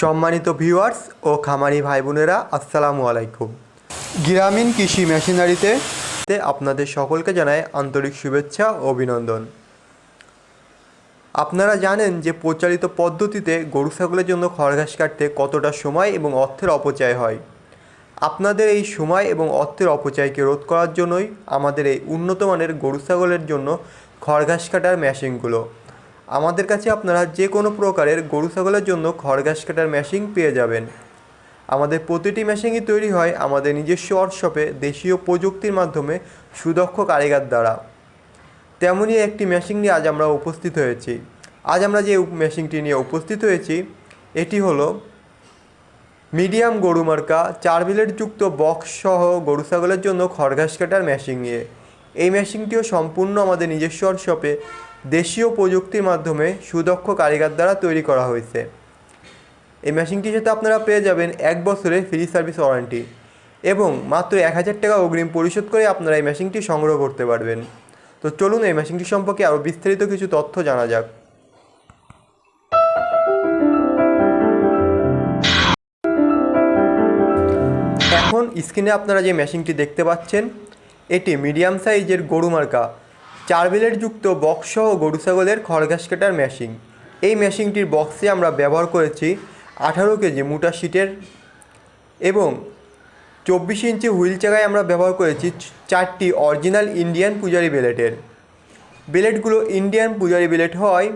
সম্মানিত ভিউয়ার্স ও খামারি ভাই বোনেরা আসসালামু আলাইকুম। গ্রামীণ কৃষি মেশিনারিতে আপনাদের সকলকে জানায় আন্তরিক শুভেচ্ছা ও অভিনন্দন। আপনারা জানেন যে প্রচারিত পদ্ধতিতে গরু ছাগলের জন্য খড় ঘাস কাটতে কতটা সময় এবং অর্থের অপচয় হয়। আপনাদের এই সময় এবং অর্থের অপচয়কে রোধ করার জন্যই আমাদের এই উন্নত মানের গরু ছাগলের জন্য খড় ঘাস কাটার মেশিনগুলো। আমাদের কাছে আপনারা যে কোনো প্রকারের গরু ছাগলের জন্য খড় ঘাস কাটার মেশিন পেয়ে যাবেন। আমাদের প্রতিটি মেশিনই তৈরি হয় আমাদের নিজস্ব ওয়ার্কশপে দেশীয় প্রযুক্তির মাধ্যমে সুদক্ষ কারিগর দ্বারা। তেমনই একটি মেশিন নিয়ে আজ আমরা উপস্থিত হয়েছি। আজ আমরা যে মেশিনটি নিয়ে উপস্থিত হয়েছি, এটি হলো মিডিয়াম গরু মার্কা চার যুক্ত বক্স সহ গরু ছাগলের জন্য খড়ঘাস কাটার মেশিন নিয়ে। এই মেশিনটিও সম্পূর্ণ আমাদের নিজস্ব শপে দেশীয় প্রযুক্তির মাধ্যমে সুদক্ষ কারিগর দ্বারা তৈরি করা হয়েছে। এই মেশিনটির সাথে আপনারা পেয়ে যাবেন এক বছরের ফ্রি সার্ভিস ওয়ারেন্টি এবং মাত্র এক হাজার টাকা অগ্রিম পরিশোধ করে আপনারা এই মেশিনটি সংগ্রহ করতে পারবেন। তো চলুন এই মেশিনটি সম্পর্কে আরও বিস্তারিত কিছু তথ্য জানা যাক। এখন স্ক্রিনে আপনারা যে মেশিনটি দেখতে পাচ্ছেন, এটি মিডিয়াম সাইজের গরু মার্কা। চার বিলেট যুক্ত বক্স সহ গরু ছাগলের খড়ঘাস কাটার মেশিন এই মেশিনটির বক্সে আমরা ব্যবহার করেছি আঠারো কেজি মোটা শিটের এবং চব্বিশ ইঞ্চি হুইল চাকায় আমরা ব্যবহার করেছি চারটি অরিজিনাল ইন্ডিয়ান পূজারি বেলেটের বেলেটগুলো ইন্ডিয়ান পূজারি বেলেট হয়,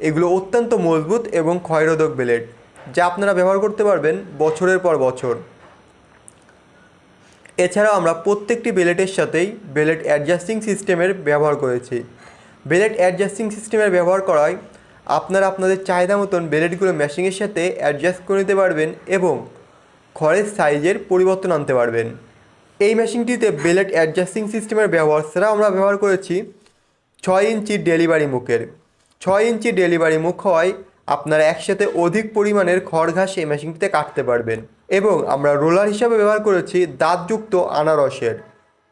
এগুলো অত্যন্ত মজবুত এবং ক্ষয়রোধক বেলেট যা আপনারা ব্যবহার করতে পারবেন বছরের পর বছর। এছাড়াও আমরা প্রত্যেকটি বেলেটের সাথেই বেলেট অ্যাডজাস্টিং সিস্টেমের ব্যবহার করেছি। বেলেট অ্যাডজাস্টিং সিস্টেমের ব্যবহার করায় আপনারা আপনাদের চাহিদা মতন বেলেটগুলো মেশিনের সাথে অ্যাডজাস্ট করে নিতে পারবেন এবং খড়ের সাইজের পরিবর্তন আনতে পারবেন। এই মেশিনটিতে বেলেট অ্যাডজাস্টিং সিস্টেমের ব্যবহার ছাড়াও আমরা ব্যবহার করেছি ছয় ইঞ্চি ডেলিভারি মুখের। ছয় ইঞ্চি ডেলিভারি মুখ হয় আপনারা একসাথে অধিক পরিমাণের খড় ঘাস এই মেশিনটিতে কাটতে পারবেন। এবং আমরা রোলার হিসাবে ব্যবহার করেছি দাঁতযুক্ত আনারসের।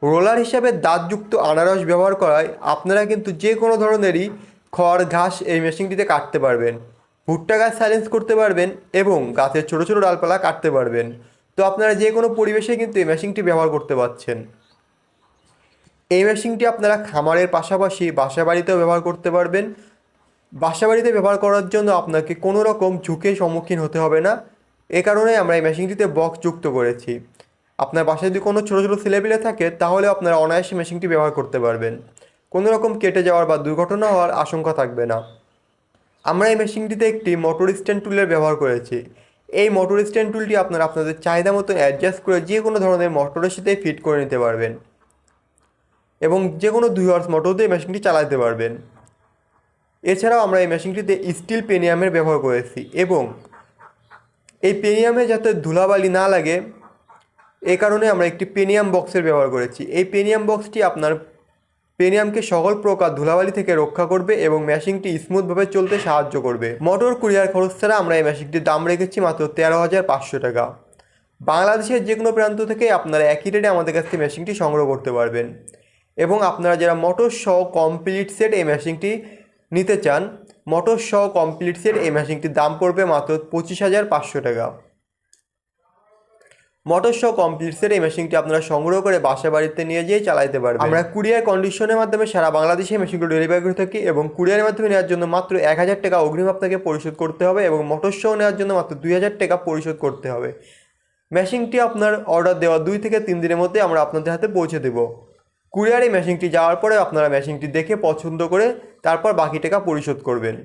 রোলার হিসাবে দাঁতযুক্ত আনারস ব্যবহার করায় আপনারা কিন্তু যে কোনো ধরনেরই খড়, ঘাস এই মেশিনটিতে কাটতে পারবেন। ভুট্টা গাছ সাইলেন্স করতে পারবেন এবং গাছের ছোটো ছোটো ডালপালা কাটতে পারবেন। তো আপনারা যে কোনো পরিবেশে কিন্তু এই মেশিনটি ব্যবহার করতে পারছেন। এই মেশিনটি আপনারা খামারের পাশাপাশি বাসা বাড়িতেও ব্যবহার করতে পারবেন। বাসা বাড়িতে ব্যবহার করার জন্য আপনাকে কোনো রকম ঝুঁকির সম্মুখীন হতে হবে না। এ কারণে আমরা এই মেশিনটিতে বক্স যুক্ত করেছি। আপনার বাসায় যদি কোনো ছোটো ছোটো ছেলেপিলে থাকে, তাহলে আপনারা অনায়াসে মেশিনটি ব্যবহার করতে পারবেন। কোনো রকম কেটে যাওয়ার বা দুর্ঘটনা হওয়ার আশঙ্কা থাকবে না। আমরা এই মেশিনটিতে একটি মোটর স্ট্যান্ড টুলের ব্যবহার করেছি। এই মোটর স্ট্যান্ড টুলটি আপনারা আপনাদের চাহিদা মতো অ্যাডজাস্ট করে যে কোনো ধরনের মোটরের সাথে ফিট করে নিতে পারবেন। এবং যে কোনো দুই হর্স মোটর দিয়ে মেশিনটি চালাতে পারবেন। এছাড়াও আমরা এই মেশিনটিতে স্টিল পেনিয়ামের ব্যবহার করেছি এবং এই পেনিয়ামে যাতে ধুলাবালি না লাগে, এ কারণে আমরা একটি পেনিয়াম বক্সের ব্যবহার করেছি। এই পেনিয়াম বক্সটি আপনার পেনিয়ামকে সকল প্রকার ধুলাবালি থেকে রক্ষা করবে এবং মেশিনটি স্মুথভাবে চলতে সাহায্য করবে। মোটর কুরিয়ার খরচ ছাড়া আমরা এই মেশিনটির দাম রেখেছি মাত্র তেরো হাজার পাঁচশো টাকা। বাংলাদেশের যে কোনো প্রান্ত থেকে আপনারা একই রেটে আমাদের কাছ থেকে মেশিনটি সংগ্রহ করতে পারবেন। এবং আপনারা যারা মোটর সহ কমপ্লিট সেট এই মেশিনটি নিতে চান, মোটর সহ কমপ্লিট সেট এই মেশিনটির দাম পড়বে মাত্র পঁচিশ হাজার পাঁচশো টাকা। মোটর সহ কমপ্লিট সেট এই মেশিনটি আপনারা সংগ্রহ করে বাসা বাড়িতে নিয়ে যেয়ে চালাতে পারবেন। আমরা কুরিয়ার কন্ডিশনের মাধ্যমে সারা বাংলাদেশে মেশিনগুলো ডেলিভারি করে থাকি এবং কুরিয়ারের মাধ্যমে নেওয়ার জন্য মাত্র এক হাজার টাকা অগ্রিম আপনাকে পরিশোধ করতে হবে এবং মোটর সহ নেওয়ার জন্য মাত্র দুই হাজার টাকা পরিশোধ করতে হবে। মেশিনটি আপনার অর্ডার দেওয়া দুই থেকে তিন দিনের মধ্যে আমরা আপনাদের হাতে পৌঁছে দেব। কুরিয়ারে মেশিনটি যাওয়ার পরে আপনারা মেশিনটি দেখে পছন্দ করে তারপর বাকি টাকা পরিশোধ করবেন।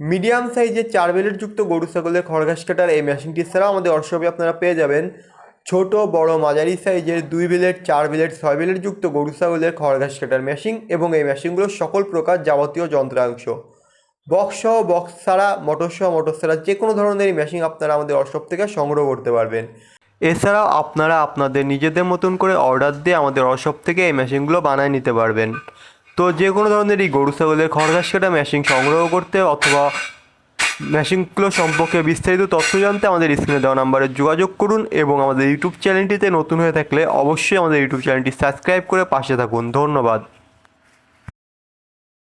মিডিয়াম সাইজের চার বেলেট যুক্ত গরু ছাগলের খড়ঘাস কাটার এই মেশিনটি ছাড়াও আমাদের অর্শপে আপনারা পেয়ে যাবেন ছোট, বড়, মাঝারি সাইজের দুই বিলেট, চার বিলেট, ছয় বিলেট যুক্ত গরু ছাগলের খড়ঘাস কাটার মেশিন এবং এই মেশিনগুলোর সকল প্রকার যাবতীয় যন্ত্রাংশ। বক্স সহ বক্স ছাড়া, মোটর সহ মোটর ছাড়া যে কোনো ধরনের মেশিন আপনারা আমাদের অর্শপ থেকে সংগ্রহ করতে পারবেন। এছাড়াও আপনারা আপনাদের নিজেদের মতন করে অর্ডার দিয়ে আমাদের অশপ থেকে এই মেশিনগুলো বানায় নিতে পারবেন। তো যে কোনো ধরনের এই গরু, ছাগলের খড়ঘাস কাটা মেশিন সংগ্রহ করতে অথবা মেশিনগুলো সম্পর্কে বিস্তারিত তথ্য জানতে আমাদের স্ক্রিনে দেওয়া নাম্বারে যোগাযোগ করুন এবং আমাদের ইউটিউব চ্যানেলটিতে নতুন হয়ে থাকলে অবশ্যই আমাদের ইউটিউব চ্যানেলটি সাবস্ক্রাইব করে পাশে থাকুন। ধন্যবাদ।